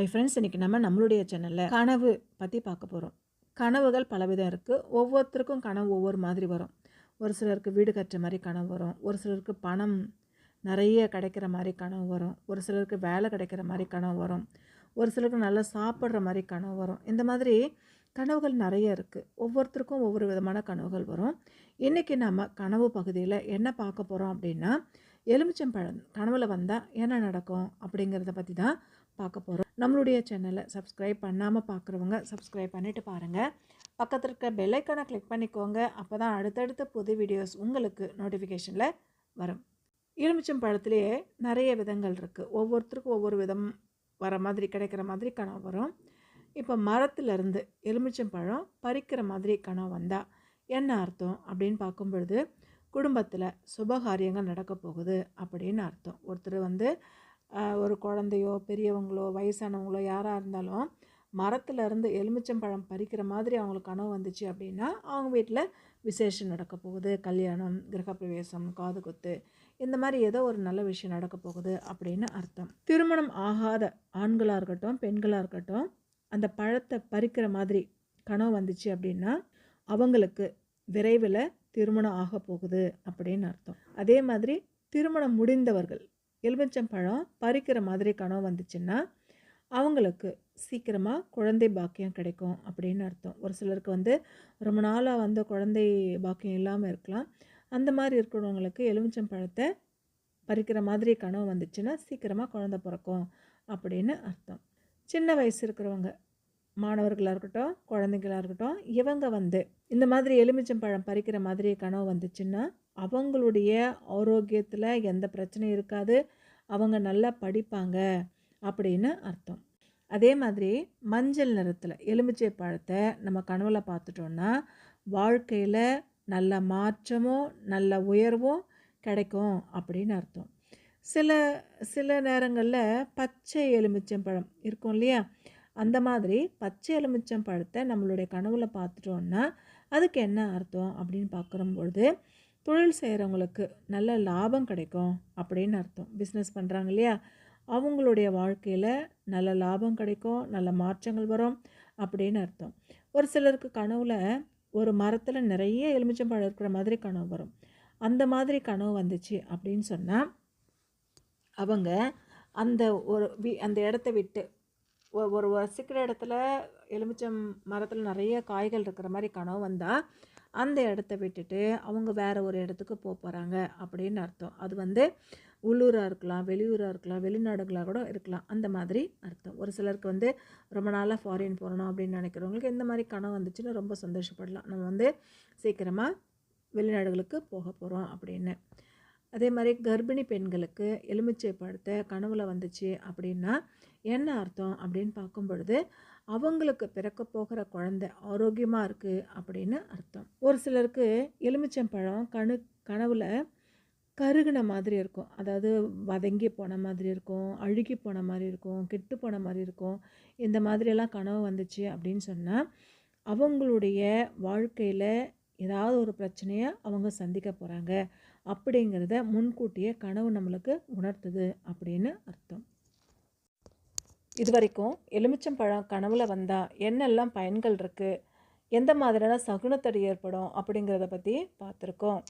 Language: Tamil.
ஐ ஃப்ரெண்ட்ஸ் இன்றைக்கி நம்ம நம்மளுடைய சேனலில் கனவு பற்றி பார்க்க போகிறோம் கனவுகள் பலவிதம் இருக்குது ஒவ்வொருத்தருக்கும் கனவு ஒவ்வொரு மாதிரி வரும். ஒரு சிலருக்கு வீடு கட்டுற மாதிரி கனவு வரும். ஒரு சிலருக்கு பணம் நிறைய கிடைக்கிற மாதிரி கனவு வரும். ஒரு சிலருக்கு வேலை கிடைக்கிற மாதிரி கனவு வரும். ஒரு சிலருக்கு நல்லா சாப்பிட்ற மாதிரி கனவு வரும். இந்த மாதிரி கனவுகள் நிறைய இருக்குது ஒவ்வொருத்தருக்கும் ஒவ்வொரு விதமான கனவுகள் வரும். இன்றைக்கி நம்ம கனவு பகுதியில் என்ன பார்க்க போகிறோம் அப்படின்னா எலுமிச்சம்பழம் கனவில் வந்தால் என்ன நடக்கும் அப்படிங்கிறத பற்றி தான் பார்க்க போகிறோம் நம்மளுடைய சேனலை சப்ஸ்கிரைப் பண்ணாமல் பார்க்குறவங்க சப்ஸ்கிரைப் பண்ணிவிட்டு பாருங்கள் பக்கத்தில் இருக்க பெல்லைக்கானை கிளிக் பண்ணிக்கோங்க. அப்போ தான் அடுத்தடுத்த புது வீடியோஸ் உங்களுக்கு நோட்டிஃபிகேஷனில் வரும். எலுமிச்சம் பழத்துலேயே நிறைய விதங்கள் இருக்குது ஒவ்வொருத்தருக்கும் ஒவ்வொரு விதம் வர மாதிரி கிடைக்கிற மாதிரி கனவு வரும். இப்போ மரத்துலேருந்து எலுமிச்சம் பழம் பறிக்கிற மாதிரி கனவு வந்தால் என்ன அர்த்தம் அப்படின்னு பார்க்கும் பொழுது குடும்பத்தில் சுபகாரியங்கள் நடக்க போகுது அப்படின்னு அர்த்தம். ஒருத்தர் வந்து ஒரு குழந்தையோ பெரியவங்களோ வயசானவங்களோ யாராக இருந்தாலும் மரத்துலேருந்து எலுமிச்சம்பழம் பறிக்கிற மாதிரி அவங்களுக்கு கனவு வந்துச்சு அப்படின்னா அவங்க வீட்டில் விசேஷம் நடக்க போகுது. கல்யாணம் கிரகப்பிரவேசம் காது குத்து இந்த மாதிரி ஏதோ ஒரு நல்ல விஷயம் நடக்க போகுது அப்படின்னு அர்த்தம். திருமணம் ஆகாத ஆண்களாக இருக்கட்டும் பெண்களாக இருக்கட்டும் அந்த பழத்தை பறிக்கிற மாதிரி கனவு வந்துச்சு அப்படின்னா அவங்களுக்கு விரைவில் திருமணம் ஆக போகுது அப்படின்னு அர்த்தம். அதே மாதிரி திருமணம் முடிந்தவர்கள் எலுமிச்சம்பழம் பறிக்கிற மாதிரி கனவு வந்துச்சுன்னா அவங்களுக்கு சீக்கிரமாக குழந்தை பாக்கியம் கிடைக்கும் அப்படின்னு அர்த்தம். ஒரு சிலருக்கு வந்து ரொம்ப நாளாக வந்து குழந்தை பாக்கியம் இல்லாமல் இருக்கலாம். அந்த மாதிரி இருக்கிறவங்களுக்கு எலுமிச்சம்பழத்தை பறிக்கிற மாதிரி கனவு வந்துச்சுன்னா சீக்கிரமாக குழந்தை பிறக்கும் அப்படின்னு அர்த்தம். சின்ன வயசு இருக்கிறவங்க மாணவர்களாக இருக்கட்டும் குழந்தைங்களாக இருக்கட்டும் இவங்க வந்து இந்த மாதிரி எலுமிச்சம்பழம் பறிக்கிற மாதிரி கனவு வந்துச்சுன்னா அவங்களுடைய ஆரோக்கியத்தில் எந்த பிரச்சனையும் இருக்காது. அவங்க நல்லா படிப்பாங்க அப்படின்னு அர்த்தம். அதே மாதிரி மஞ்சள் நிறத்தில் எலுமிச்சை பழத்தை நம்ம கனவுல பார்த்துட்டோன்னா வாழ்க்கையில் நல்ல மாற்றமும் நல்ல உயர்வும் கிடைக்கும் அப்படின்னு அர்த்தம். சில சில நேரங்களில் பச்சை எலுமிச்சம்பழம் இருக்கும் இல்லையா? அந்த மாதிரி பச்சை எலுமிச்சம் பழத்தை நம்மளுடைய கனவுல பார்த்துட்டோன்னா அதுக்கு என்ன அர்த்தம் அப்படின்னு பார்க்குறம்பொழுது தொழில் செய்கிறவங்களுக்கு நல்ல லாபம் கிடைக்கும் அப்படின்னு அர்த்தம். பிஸ்னஸ் பண்ணுறாங்க இல்லையா? அவங்களுடைய வாழ்க்கையில் நல்ல லாபம் கிடைக்கும் நல்ல மாற்றங்கள் வரும் அப்படின்னு அர்த்தம். ஒரு சிலருக்கு கனவில் ஒரு மரத்தில் நிறைய எலுமிச்சம்பழம் இருக்கிற மாதிரி கனவு வரும். அந்த மாதிரி கனவு வந்துச்சு அப்படின்னு சொன்னால் அவங்க அந்த ஒரு வி அந்த இடத்த விட்டு ஒ- ஒரு வசிக்கிற இடத்துல எலுமிச்சம் மரத்தில் நிறைய காய்கள் இருக்கிற மாதிரி கனவு வந்தால் அந்த இடத்த விட்டுட்டு அவங்க வேறு ஒரு இடத்துக்கு போக போகிறாங்க அப்படின்னு அர்த்தம். அது வந்து உள்ளூராக இருக்கலாம் வெளியூராக இருக்கலாம் வெளிநாடுகளாக கூட இருக்கலாம். அந்த மாதிரி அர்த்தம். ஒரு சிலருக்கு வந்து ரொம்ப நாளாக ஃபாரின் போகணும் அப்படின்னு நினைக்கிறவங்களுக்கு இந்த மாதிரி கனவு வந்துச்சுன்னா ரொம்ப சந்தோஷப்படலாம். நம்ம வந்து சீக்கிரமாக வெளிநாடுகளுக்கு போக போகிறோம் அப்படின்னு. அதே மாதிரி கர்ப்பிணி பெண்களுக்கு எலுமிச்சை பழத்தை கனவுல வந்துச்சு அப்படின்னா என்ன அர்த்தம் அப்படின்னு பார்க்கும் பொழுது அவங்களுக்கு பிறக்க போகிற குழந்தை ஆரோக்கியமாக இருக்குது அப்படின்னு அர்த்தம். ஒரு சிலருக்கு எலுமிச்சம்பழம் கணு கனவில் கருகின மாதிரி இருக்கும். அதாவது வதங்கி போன மாதிரி இருக்கும் அழுகி போன மாதிரி இருக்கும் கெட்டு போன மாதிரி இருக்கும். இந்த மாதிரியெல்லாம் கனவு வந்துச்சு அப்படின்னு சொன்னால் அவங்களுடைய வாழ்க்கையில் ஏதாவது ஒரு பிரச்சனையை அவங்க சந்திக்க போகிறாங்க அப்படிங்கிறத முன்கூட்டியே கனவு நம்மளுக்கு உணர்த்துது அப்படின்னு அர்த்தம். இது வரைக்கும் எலுமிச்சம்பழம் கனவுல வந்தால் என்னெல்லாம் பயன்கள் இருக்குது எந்த மாதிரியான சகுனத்தடி ஏற்படும்? அப்படிங்கிறத பற்றி பார்த்துருக்கோம்.